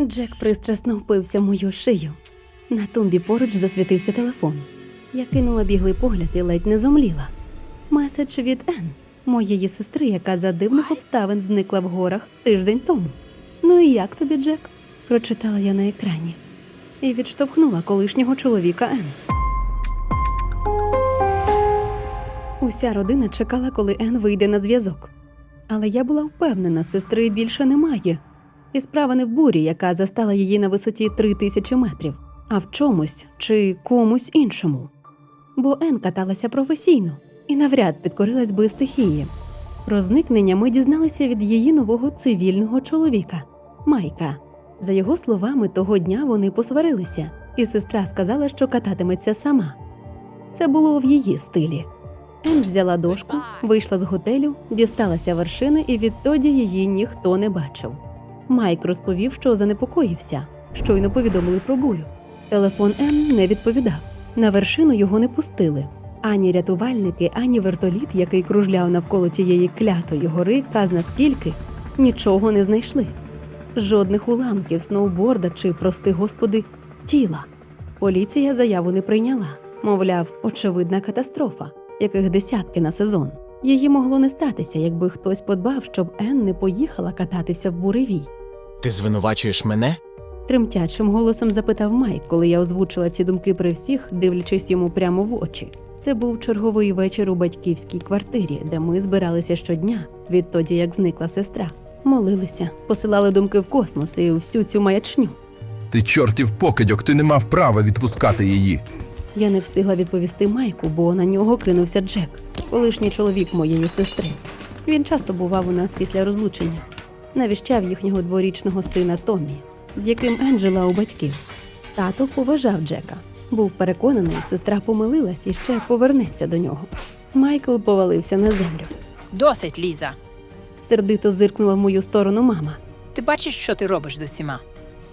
Джек пристрасно впився в мою шию. На тумбі поруч засвітився телефон. Я кинула біглий погляд і ледь не зомліла. Меседж від Ен, моєї сестри, яка за дивних обставин зникла в горах тиждень тому. Ну і як тобі, Джек? прочитала я на екрані і відштовхнула колишнього чоловіка Ен. Уся родина чекала, коли Ен вийде на зв'язок. Але я була впевнена, сестри більше немає. І справа не в бурі, яка застала її на висоті три тисячі метрів, а в чомусь чи комусь іншому. Бо Ен каталася професійно і навряд підкорилась би стихії. Про зникнення ми дізналися від її нового цивільного чоловіка Майка. За його словами, того дня вони посварилися, і сестра сказала, що кататиметься сама. Це було в її стилі. Ен взяла дошку, вийшла з готелю, дісталася вершини, і відтоді її ніхто не бачив. Майк розповів, що занепокоївся, щойно повідомили про бурю. Телефон Ен не відповідав. На вершину його не пустили. Ані рятувальники, ані вертоліт, який кружляв навколо тієї клятої гори, казна скільки, нічого не знайшли. Жодних уламків, сноуборда чи, прости господи, тіла. Поліція заяву не прийняла. Мовляв, очевидна катастрофа, яких десятки на сезон. Її могло не статися, якби хтось подбав, щоб Ен не поїхала кататися в буревій. Ти звинувачуєш мене? Тремтячим голосом запитав Майк, коли я озвучила ці думки при всіх, дивлячись йому прямо в очі. Це був черговий вечір у батьківській квартирі, де ми збиралися щодня, відтоді як зникла сестра. Молилися, посилали думки в космос і всю цю маячню. Ти чортів покидьок, ти не мав права відпускати її. Я не встигла відповісти Майку, бо на нього кинувся Джек, колишній чоловік моєї сестри. Він часто бував у нас після розлучення, навіщав їхнього дворічного сина Томмі, з яким Енджела у батьків. Тато поважав Джека, був переконаний, сестра помилилась і ще повернеться до нього. Майкл повалився на землю. Досить, Ліза. Сердито зиркнула в мою сторону мама. Ти бачиш, що ти робиш з усіма?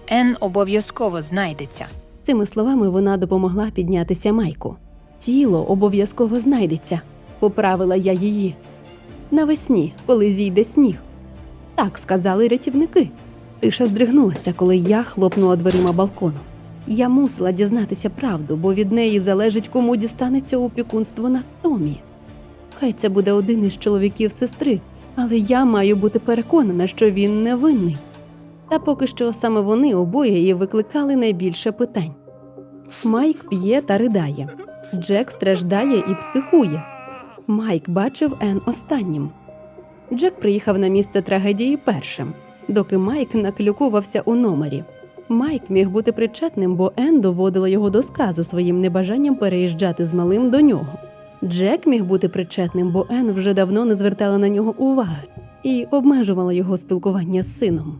Ен обов'язково знайдеться. Цими словами вона допомогла піднятися Майку. Тіло обов'язково знайдеться, поправила я її. Навесні, коли зійде сніг. Так сказали рятівники. Тиша здригнулася, коли я хлопнула дверима балкону. Я мусила дізнатися правду, бо від неї залежить, кому дістанеться опікунство на Томі. Хай це буде один із чоловіків сестри, але я маю бути переконана, що він невинний. Та поки що саме вони обоє і викликали найбільше питань. Майк п'є та ридає. Джек страждає і психує. Майк бачив Ен останнім. Джек приїхав на місце трагедії першим, доки Майк наклюкувався у номері. Майк міг бути причетним, бо Ен доводила його до сказу своїм небажанням переїжджати з малим до нього. Джек міг бути причетним, бо Ен вже давно не звертала на нього уваги і обмежувала його спілкування з сином.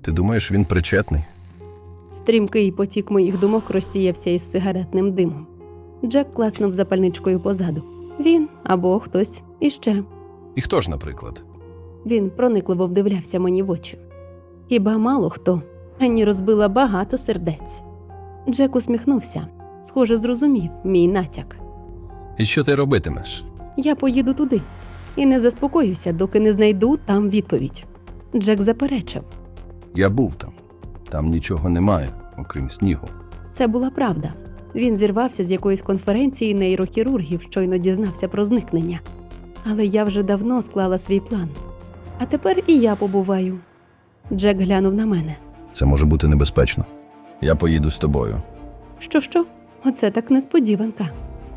Ти думаєш, він причетний? Стрімкий потік моїх думок розсіявся із сигаретним димом. Джек класнув запальничкою позаду. Він або хтось іще. І хто ж, наприклад? Він проникливо вдивлявся мені в очі. Хіба мало хто, ані розбила багато сердець. Джек усміхнувся, схоже, зрозумів мій натяк. І що ти робитимеш? Я поїду туди і не заспокоюся, доки не знайду там відповідь. Джек заперечив. Я був там. Там нічого немає, окрім снігу. Це була правда. Він зірвався з якоїсь конференції нейрохірургів, щойно дізнався про зникнення. Але я вже давно склала свій план. А тепер і я побуваю. Джек глянув на мене. Це може бути небезпечно. Я поїду з тобою. Що, що? Оце так несподіванка.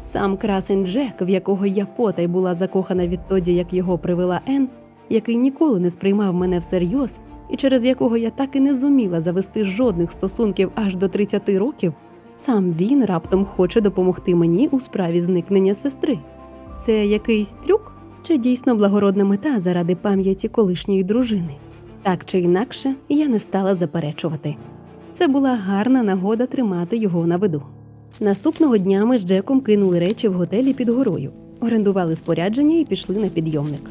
Сам красень Джек, в якого я потай була закохана відтоді, як його привела Ен, який ніколи не сприймав мене всерйоз, і через якого я так і не зуміла завести жодних стосунків аж до 30 років, сам він раптом хоче допомогти мені у справі зникнення сестри. Це якийсь трюк чи дійсно благородна мета заради пам'яті колишньої дружини? Так чи інакше, я не стала заперечувати. Це була гарна нагода тримати його на виду. Наступного дня ми з Джеком кинули речі в готелі під горою, орендували спорядження і пішли на підйомник.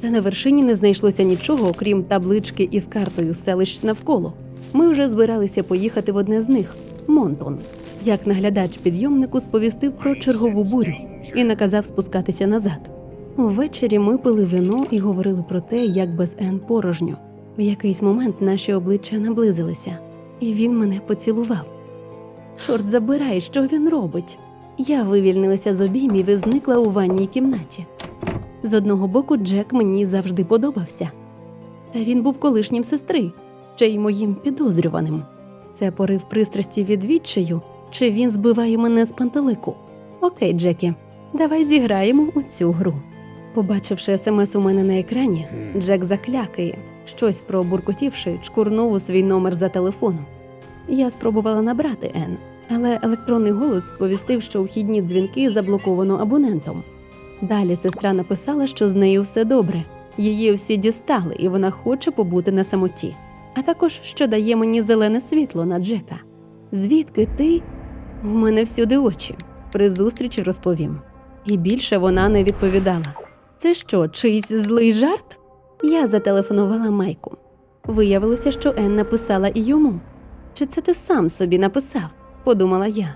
Та на вершині не знайшлося нічого, окрім таблички із картою селищ навколо. Ми вже збиралися поїхати в одне з них Монтон. Як наглядач підйомнику сповістив про чергову бурю і наказав спускатися назад. Ввечері ми пили вино і говорили про те, як без Ен порожньо. В якийсь момент наші обличчя наблизилися. і він мене поцілував. Чорт забирай, що він робить. Я вивільнилася з обіймів і зникла у ванній кімнаті. З одного боку, Джек мені завжди подобався. Та він був колишнім сестри, чи й моїм підозрюваним. Це порив пристрасті від відчаю, чи він збиває мене з пантелику. Окей, Джекі, давай зіграємо у цю гру. Побачивши смс у мене на екрані, Джек заклякає, щось пробуркотівши, чкурнув у свій номер за телефоном. Я спробувала набрати Н, але електронний голос сповістив, що вхідні дзвінки заблоковано абонентом. Далі сестра написала, що з нею все добре, її всі дістали, і вона хоче побути на самоті, а також що дає мені зелене світло на Джека. Звідки ти? В мене всюди очі. При зустрічі розповім. І більше вона не відповідала. Це що, чийсь злий жарт? Я зателефонувала Майку. Виявилося, що Ен написала і йому. Чи це ти сам собі написав? подумала я.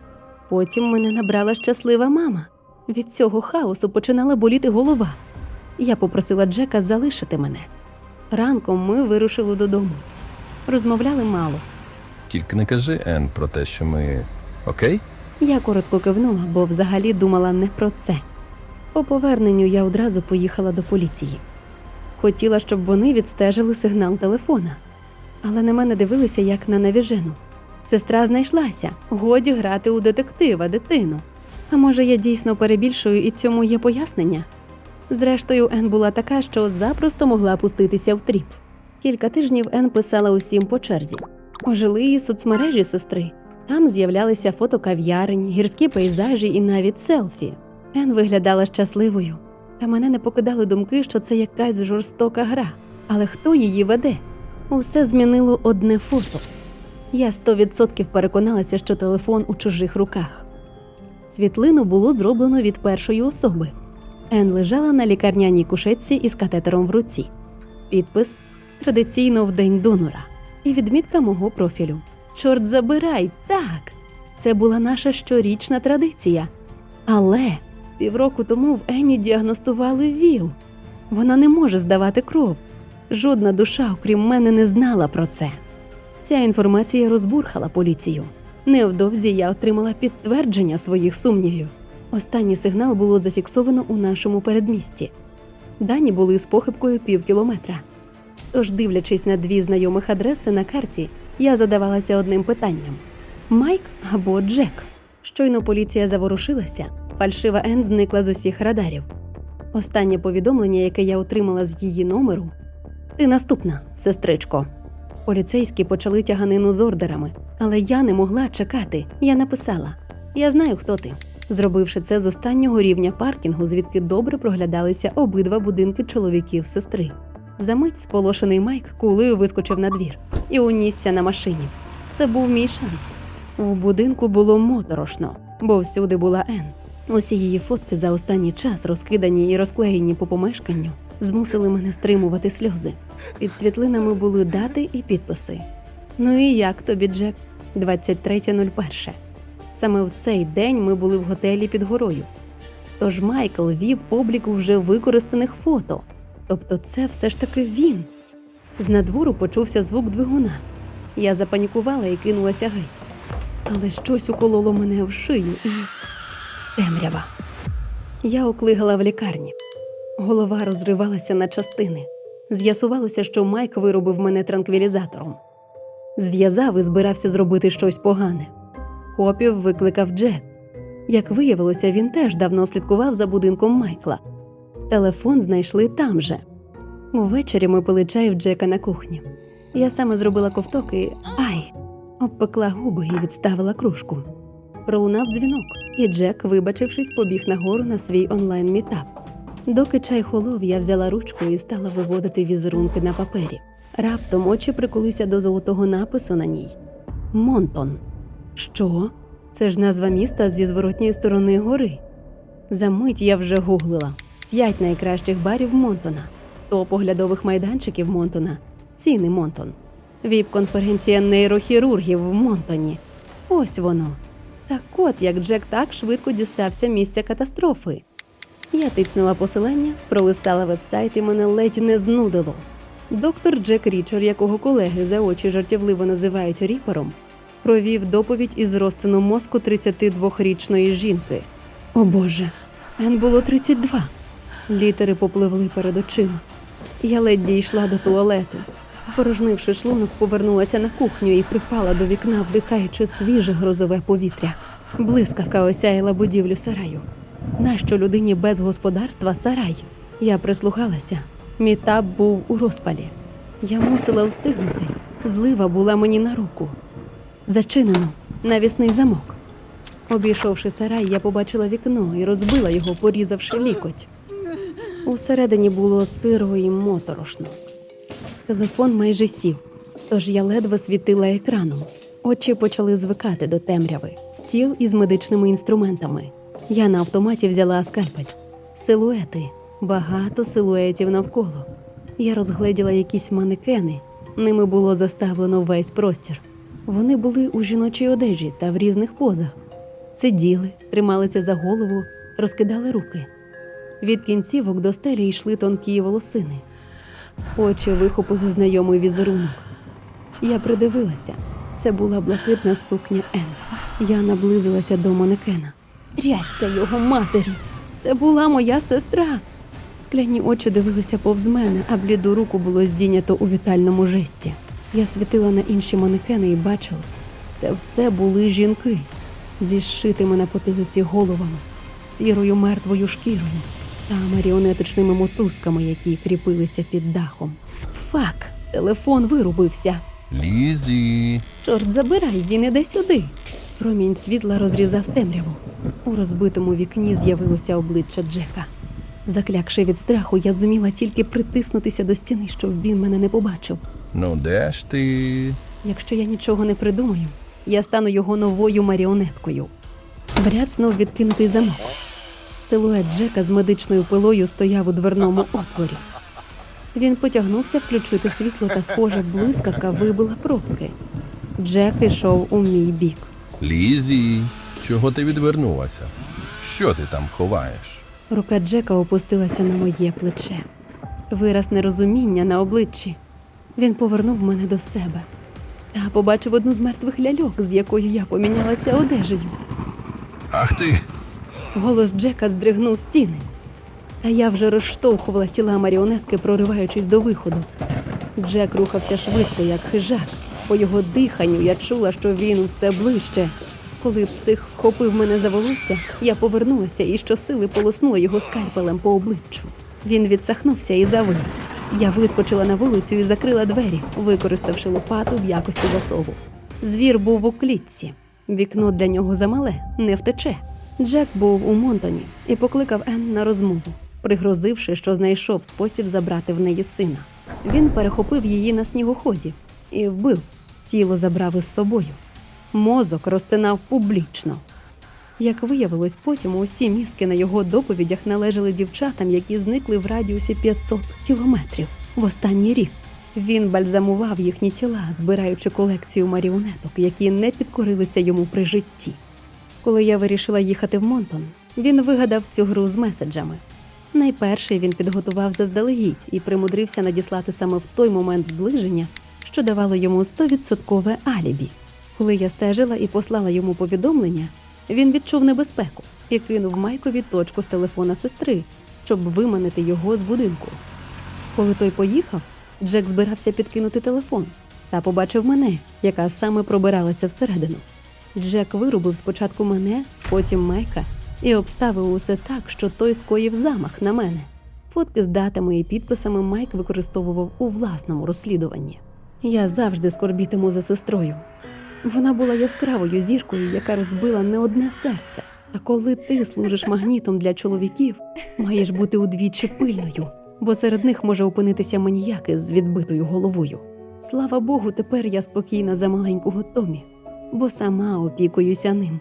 Потім мене набрала щаслива мама. Від цього хаосу починала боліти голова. Я попросила Джека залишити мене. Ранком ми вирушили додому. Розмовляли мало. Тільки не кажи Ен про те, що ми. Окей? Я коротко кивнула, бо взагалі думала не про це. По поверненню я одразу поїхала до поліції. Хотіла, щоб вони відстежили сигнал телефона, але на мене дивилися як на навіжену. Сестра знайшлася, годі грати у детектива, дитину. А може, я дійсно перебільшую і цьому є пояснення? Зрештою, Ен була така, що запросто могла пуститися в тріп. Кілька тижнів Ен писала усім по черзі. Ожили її соцмережі сестри. Там з'являлися фото кав'ярень, гірські пейзажі і навіть селфі. Ен виглядала щасливою, та мене не покидали думки, що це якась жорстока гра. Але хто її веде? Усе змінило одне фото. Я сто відсотків переконалася, що телефон у чужих руках. Світлину було зроблено від першої особи. Ен лежала на лікарняній кушетці із катетером в руці. Підпис традиційно в день донора і відмітка мого профілю. Чорт забирай, так! Це була наша щорічна традиція. Але півроку тому в Енні діагностували ВІЛ. Вона не може здавати кров. Жодна душа, окрім мене, не знала про це. Ця інформація розбурхала поліцію. Невдовзі я отримала підтвердження своїх сумнівів. Останній сигнал було зафіксовано у нашому передмісті. Дані були з похибкою пів кілометра. Тож, дивлячись на дві знайомих адреси на карті, я задавалася одним питанням: Майк або Джек. Щойно поліція заворушилася, фальшива Ен зникла з усіх радарів. Останнє повідомлення, яке я отримала з її номеру: Ти наступна, сестричко. Поліцейські почали тяганину з ордерами, але я не могла чекати. Я написала: Я знаю, хто ти. Зробивши це з останнього рівня паркінгу, звідки добре проглядалися обидва будинки чоловіків сестри. Замить сполошений Майк кулею вискочив на двір і унісся на машині. Це був мій шанс. В будинку було моторошно, бо всюди була Ен. Усі її фотки за останній час, розкидані і розклеєні по помешканню, змусили мене стримувати сльози. Під світлинами були дати і підписи. Ну і як тобі, Джек? 23.01. Саме в цей день ми були в готелі під горою. Тож Майкл вів облік вже використаних фото. Тобто це все ж таки він. З надвору почувся звук двигуна. Я запанікувала і кинулася геть. Але щось укололо мене в шию і темрява. Я оклигала в лікарні. Голова розривалася на частини. З'ясувалося, що Майк виробив мене транквілізатором. Зв'язав і збирався зробити щось погане. Копів викликав Джек. Як виявилося, він теж давно слідкував за будинком Майкла. Телефон знайшли там же. Увечері ми пили чай в Джека на кухні. Я саме зробила ковток і ай! обпекла губи і відставила кружку. Пролунав дзвінок, і Джек, вибачившись, побіг нагору на свій онлайн-мітап. Доки чай холов, я взяла ручку і стала виводити візерунки на папері. Раптом очі прикулися до золотого напису на ній Монтон. Що? Це ж назва міста зі зворотньої сторони гори. Замить я вже гуглила п'ять найкращих барів Монтона, топ оглядових майданчиків Монтона, ціни Монтон, віп-конференція нейрохірургів в Монтоні. Ось воно. Так от як Джек так швидко дістався місця катастрофи. Я тицнула посилання, пролистала вебсайт і мене ледь не знудило. Доктор Джек Річер, якого колеги за очі жартівливо називають ріпером, провів доповідь із розтину мозку 32-річної жінки. О Боже, Ен було 32. Літери попливли перед очима. Я ледь дійшла до туалету. Порожнивши шлунок, повернулася на кухню і припала до вікна, вдихаючи свіже грозове повітря. Блискавка осяяла будівлю сараю. Нащо людині без господарства сарай? Я прислухалася. Мій таб був у розпалі. Я мусила встигнути. Злива була мені на руку. Зачинено навісний замок. Обійшовши сарай, я побачила вікно і розбила його, порізавши лікоть. Усередині було сиро і моторошно. Телефон майже сів, тож я ледве світила екраном. Очі почали звикати до темряви, стіл із медичними інструментами. Я на автоматі взяла скальпель. Силуети, багато силуетів навколо. Я розгледіла якісь манекени. Ними було заставлено весь простір. Вони були у жіночій одежі та в різних позах. Сиділи, трималися за голову, розкидали руки. Від кінцівок до стелі йшли тонкі волосини. Очі вихопили знайомий візерунок. Я придивилася. Це була блакитна сукня Ен. Я наблизилася до манекена. Трясця його матері. Це була моя сестра. Скляні очі дивилися повз мене, а бліду руку було здійнято у вітальному жесті. Я світила на інші манекени і бачила, це все були жінки зі зшитими на потилиці головами, сірою мертвою шкірою та маріонеточними мотузками, які кріпилися під дахом. Фак, телефон вирубився. Лізі. Чорт забирай, він іде сюди. Промінь світла розрізав темряву. У розбитому вікні з'явилося обличчя Джека. Заклякши від страху, я зуміла тільки притиснутися до стіни, щоб він мене не побачив. Ну де ж ти? Якщо я нічого не придумаю, я стану його новою маріонеткою. Бряцнув відкинутий замок. Силует Джека з медичною пилою стояв у дверному отворі. Він потягнувся включити світло та, схоже, блискавка вибила пробки. Джек ішов у мій бік. Лізі. Чого ти відвернулася? Що ти там ховаєш? Рука Джека опустилася на моє плече. Вираз нерозуміння на обличчі. Він повернув мене до себе та побачив одну з мертвих ляльок, з якою я помінялася одежею. Ах ти! Голос Джека здригнув стіни. Та я вже розштовхувала тіла маріонетки, прориваючись до виходу. Джек рухався швидко, як хижак. По його диханню я чула, що він все ближче. Коли псих вхопив мене за волосся, я повернулася і щосили полоснула його скальпелем по обличчю. Він відсахнувся і завив. Я вискочила на вулицю і закрила двері, використавши лопату в якості засову. Звір був у клітці. Вікно для нього замале, не втече. Джек був у Монтоні і покликав Енн на розмову, пригрозивши, що знайшов спосіб забрати в неї сина. Він перехопив її на снігоході і вбив. Тіло забрав із собою. Мозок розтинав публічно. Як виявилось, потім усі мізки на його доповідях належали дівчатам, які зникли в радіусі 500 кілометрів в останній рік. Він бальзамував їхні тіла, збираючи колекцію маріонеток, які не підкорилися йому при житті. Коли я вирішила їхати в Монтон, він вигадав цю гру з меседжами. Найперше він підготував заздалегідь і примудрився надіслати саме в той момент зближення, що давало йому 100% алібі. Коли я стежила і послала йому повідомлення, він відчув небезпеку і кинув Майкові точку з телефона сестри, щоб виманити його з будинку. Коли той поїхав, Джек збирався підкинути телефон та побачив мене, яка саме пробиралася всередину. Джек вирубив спочатку мене, потім Майка і обставив усе так, що той скоїв замах на мене. Фотки з датами і підписами Майк використовував у власному розслідуванні. Я завжди скорбітиму за сестрою. Вона була яскравою зіркою, яка розбила не одне серце. А коли ти служиш магнітом для чоловіків, маєш бути удвічі пильною, бо серед них може опинитися маніяк із відбитою головою. Слава Богу, тепер я спокійна за маленького Томі, бо сама опікуюся ним.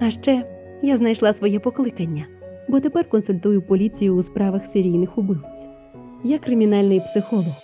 А ще я знайшла своє покликання, бо тепер консультую поліцію у справах серійних убивць. Я кримінальний психолог,